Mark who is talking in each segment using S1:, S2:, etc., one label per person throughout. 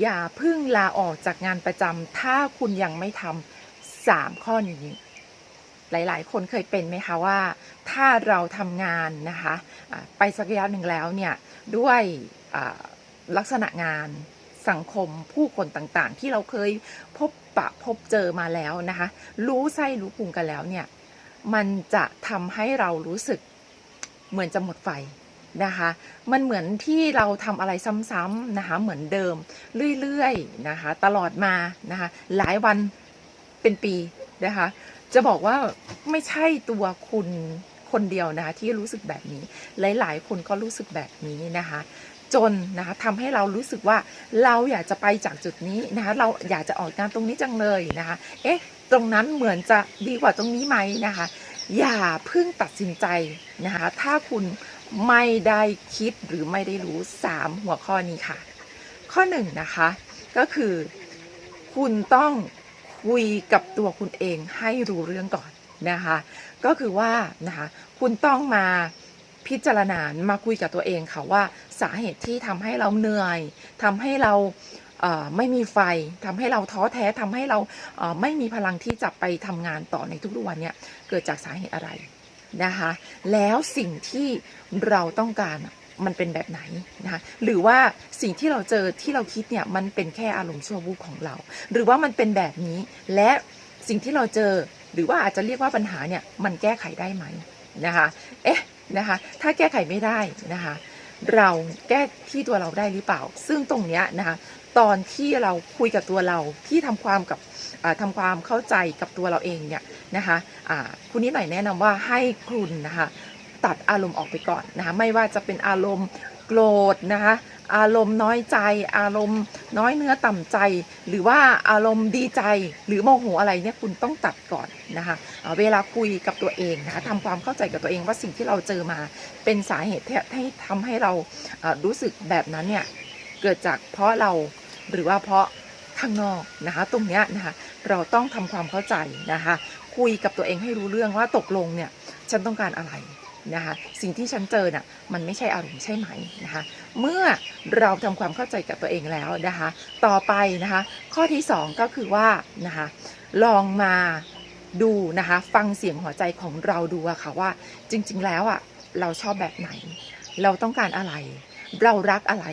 S1: อย่าพึ่งลาออกจากงานประจำถ้าคุณยังไม่ทำสามข้อนี้ หลายๆ คนเคยเป็นไหมคะว่า ถ้าเราทำงานนะคะไปสักระยะหนึ่งแล้วเนี่ยด้วยลักษณะงานสังคมผู้คนต่างๆ ที่เราเคยพบปะพบเจอมาแล้วนะคะ รู้ไส้รู้พุงกันแล้วเนี่ย มันจะทำให้เรารู้สึกเหมือนจะหมดไฟ นะคะ มันเหมือนที่เราทำอะไรซ้ำๆนะคะ เหมือนเดิมเรื่อยๆนะคะ ตลอดมานะคะ หลายวันเป็นปีนะคะ จะบอกว่าไม่ใช่ตัวคุณคนเดียวนะคะที่รู้สึกแบบนี้ หลาย ๆ คนก็รู้สึกแบบนี้นะคะ จนนะคะทำให้เรารู้สึกว่าเราอยากจะไปจากจุดนี้นะคะเราอยากจะออกงานตรงนี้จังเลยนะคะ เอ๊ะ ตรงนั้นเหมือนจะดีกว่าตรงนี้ไหมนะคะ อย่าเพิ่งตัดสินใจนะคะ ถ้าคุณ ไม่ได้คิดหรือไม่ได้รู้ 3 หัวข้อนี้ค่ะ ข้อหนึ่งนะคะก็คือคุณต้องคุยกับตัวคุณเองให้รู้เรื่องก่อนนะคะ ก็คือว่านะคะคุณต้องมาพิจารณามาคุยกับตัวเองค่ะว่าสาเหตุที่ทำให้เราเหนื่อยทำให้เราเไม่มีไฟทำให้เราท้อแท้ทำให้เราเไม่มีพลังที่จะไปทำงานต่อในทุกๆวันเนี่ยเกิดจากสาเหตุอะไร นะคะ แล้วสิ่งที่เราต้องการมันเป็นแบบไหนนะคะหรือว่าสิ่งที่เราเจอที่เราคิดเนี่ยมันเป็นแค่อารมณ์ชั่ววูบของเรา หรือว่ามันเป็นแบบนี้และสิ่งที่เราเจอหรือว่าอาจจะเรียกว่าปัญหาเนี่ยมันแก้ไขได้ไหมนะคะเอ๊ะนะคะถ้าแก้ไขไม่ได้นะคะ เราแก้ที่ตัวเราได้หรือเปล่า ซึ่งตรงเนี้ยนะคะตอนที่เราคุยกับตัวเราที่ทำความกับทำทำความเข้าใจกับตัวเราเองเนี่ยนะคะคุณนิดหน่อยแนะนำว่าให้คุณนะคะตัดอารมณ์ออกไปก่อนนะคะไม่ว่าจะเป็นอารมณ์โกรธนะคะ อารมณ์น้อยใจ อารมณ์น้อยเนื้อต่ำใจ หรือว่าอารมณ์ดีใจ หรือโมโหอะไรเนี่ยคุณต้องตัดก่อนนะคะเเวลาคุยกับตัวเองนะคะทำความเข้าใจกับตัวเองว่าสิ่งที่เราเจอมาเป็นสาเหตุที่ที่ทำให้เราเอ่อรู้สึกแบบนั้นเนี่ยเกิดจากเพราะเราหรือว่าเพราะข้างนอกนะคะตรงเนี้ยนะคะเราต้องทำความเข้าใจนะคะคุยกับตัวเองให้รู้เรื่องว่าตกลงเนี่ยฉันต้องการอะไร นะคะสิ่งที่ฉันเจอน่ะมันไม่ใช่อารมณ์ใช่ไหมนะคะเมื่อเราทำความเข้าใจกับตัวเองแล้วนะคะต่อไปนะคะข้อที่ 2 ก็คือว่านะคะลองมาดูนะคะฟังเสียงหัวใจของเราดูอะค่ะว่าจริงๆแล้วอะเราชอบแบบไหน เราต้องการอะไร เรารักอะไร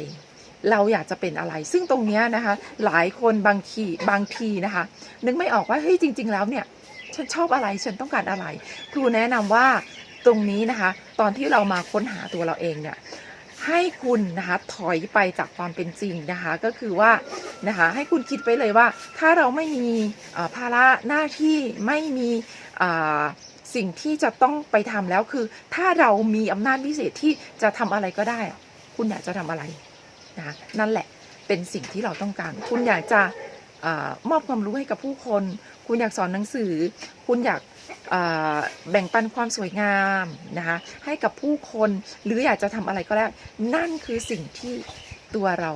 S1: เราอยากจะเป็นอะไร ซึ่งตรงนี้นะคะหลายคนบางทีบางทีนะคะนึกไม่ออกว่าเฮ้ยจริง ๆ แล้วเนี่ยฉันชอบอะไรฉันต้องการอะไร ครูแนะนำว่า ตรงนี้นะคะ ตอนที่เรามาค้นหาตัวเราเองเนี่ยให้คุณนะคะถอยไปจากความเป็นจริงนะคะก็คือว่านะคะให้คุณคิดไปเลยว่า ถ้าเราไม่มีภาระหน้าที่ไม่มีสิ่งที่จะต้องไปทำแล้วคือ ถ้าเรามีอำนาจพิเศษที่จะทำอะไรก็ได้ คุณอยากจะทำอะไรนะคะนั่นแหละเป็นสิ่งที่เราต้องการ คุณอยากจะอมอบความรู้ให้กับผู้คน คุณอยากสอนหนังสือ คุณอยาก แบ่งปันความสวยงามนะคะให้กับผู้คนหรืออยากจะทำอะไรก็แล้ว นั่นคือสิ่งที่ตัวเรา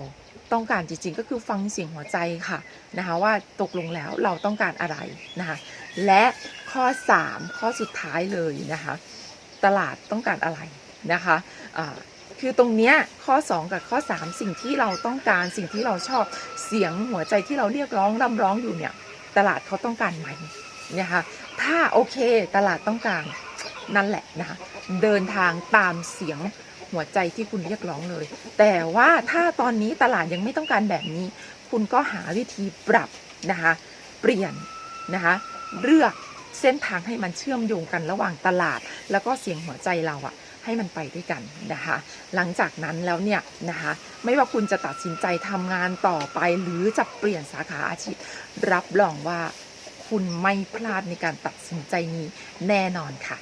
S1: ต้องการจริงๆ ก็คือฟังเสียงหัวใจค่ะนะคะว่าตกลงแล้วเราต้องการอะไรนะคะและข้อ 3 ข้อสุดท้ายเลยนะคะตลาดต้องการอะไรนะคะอ่าคือตรงเนี้ยข้อ 2 กับข้อ 3 สิ่งที่เราต้องการสิ่งที่เราชอบเสียงหัวใจที่เราเรียกร้องร่ำร้องอยู่เนี่ยตลาดเขาต้องการไหม นะคะถ้าโอเคตลาดต้องการนั่นแหละนะคะเดินทางตามเสียงหัวใจที่คุณเรียกร้องเลย แต่ว่าถ้าตอนนี้ตลาดยังไม่ต้องการแบบนี้ คุณก็หาวิธีปรับนะคะเปลี่ยนนะคะเลือกเส้นทางให้มันเชื่อมโยงกันระหว่างตลาด แล้วก็เสียงหัวใจเราอะให้มันไปด้วยกันนะคะหลังจากนั้นแล้วเนี่ยนะคะไม่ว่าคุณจะตัดสินใจทำงานต่อไป หรือจะเปลี่ยนสาขาอาชีพ รับรองว่า คุณไม่พลาดในการตัดสินใจนี้แน่นอนค่ะ